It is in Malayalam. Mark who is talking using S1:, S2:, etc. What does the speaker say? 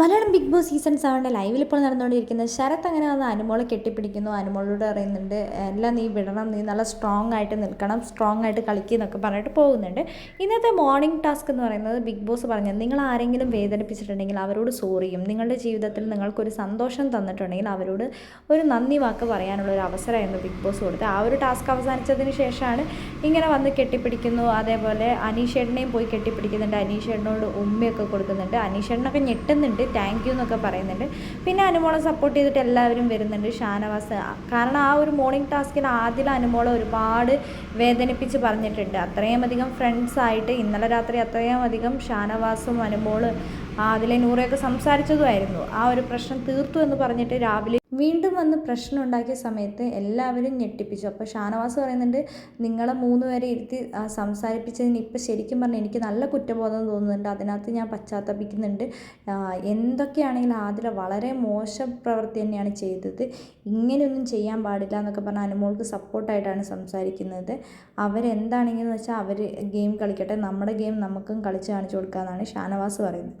S1: മലയാളം ബിഗ് ബോസ് സീസൺ സെവന്റെ ലൈവിൽ ഇപ്പോൾ നടന്നുകൊണ്ടിരിക്കുന്നത് ശരത് അങ്ങനെ വന്ന് അനുമോളെ കെട്ടിപ്പിടിക്കുന്നു അനുമോളോട് പറയുന്നുണ്ട് എല്ലാം നീ വിടണം നീ നല്ല സ്ട്രോങ് ആയിട്ട് നിൽക്കണം സ്ട്രോങ് ആയിട്ട് കളിക്കുക എന്നൊക്കെ പറഞ്ഞിട്ട് പോകുന്നുണ്ട്. ഇന്നത്തെ മോർണിംഗ് ടാസ്ക് എന്ന് പറയുന്നത് ബിഗ് ബോസ് പറഞ്ഞത് നിങ്ങൾ ആരെങ്കിലും വേദനിപ്പിച്ചിട്ടുണ്ടെങ്കിൽ അവരോട് സോറിയും നിങ്ങളുടെ ജീവിതത്തിൽ നിങ്ങൾക്കൊരു സന്തോഷം തന്നിട്ടുണ്ടെങ്കിൽ അവരോട് ഒരു നന്ദി വാക്ക് പറയാനുള്ള ഒരു അവസരമായിരുന്നു ബിഗ് ബോസ് കൊടുത്ത് ആ ഒരു ടാസ്ക് അവസാനിച്ചതിന് ശേഷമാണ് ഇങ്ങനെ വന്ന് കെട്ടിപ്പിടിക്കുന്നു. അതേപോലെ അനീഷേട്ടനെയും പോയി കെട്ടിപ്പിടിക്കുന്നുണ്ട് അനീഷേട്ടനോട് ഉമ്മയൊക്കെ കൊടുക്കുന്നുണ്ട് അനീഷേട്ടനൊക്കെ ഞെട്ടുന്നുണ്ട്. താങ്ക് യു എന്നൊക്കെ പറയുന്നുണ്ട്. പിന്നെ അനുമോളെ സപ്പോർട്ട് ചെയ്തിട്ട് എല്ലാവരും വരുന്നുണ്ട്. ഷാനവാസ് കാരണം ആ ഒരു മോർണിംഗ് ടാസ്കിൽ ആദ്യം അനുമോളെ ഒരുപാട് വേദനിപ്പിച്ച് പറഞ്ഞിട്ടുണ്ട്. അത്രയും അധികം ഫ്രണ്ട്സായിട്ട് ഇന്നലെ രാത്രി അത്രയും അധികം ഷാനവാസും അനുമോൾ അതിലെ നൂറയൊക്കെ സംസാരിച്ചതുമായിരുന്നു. ആ ഒരു പ്രശ്നം തീർത്തു എന്ന് പറഞ്ഞിട്ട് രാവിലെ വീണ്ടും വന്ന് പ്രശ്നം ഉണ്ടാക്കിയ സമയത്ത് എല്ലാവരും ഞെട്ടിപ്പിച്ചു. അപ്പോൾ ഷാനവാസ് പറയുന്നുണ്ട് നിങ്ങളെ മൂന്ന് പേരെ ഇരുത്തി സംസാരിപ്പിച്ചതിന് ഇപ്പം ശരിക്കും പറഞ്ഞാൽ എനിക്ക് നല്ല കുറ്റബോധം തോന്നുന്നുണ്ട്. അതിനകത്ത് ഞാൻ പശ്ചാത്തപിക്കുന്നുണ്ട്. എന്തൊക്കെയാണെങ്കിലും ആതിര വളരെ മോശം പ്രവൃത്തി തന്നെയാണ് ചെയ്തത്. ഇങ്ങനെയൊന്നും ചെയ്യാൻ പാടില്ല എന്നൊക്കെ പറഞ്ഞാൽ അനുമോൾക്ക് സപ്പോർട്ടായിട്ടാണ് സംസാരിക്കുന്നത്. അവരെന്താണെങ്കിലും വെച്ചാൽ അവർ ഗെയിം കളിക്കട്ടെ നമ്മുടെ ഗെയിം നമുക്കും കളിച്ച് കാണിച്ചു കൊടുക്കാമെന്നാണ് ഷാനവാസ് പറയുന്നത്.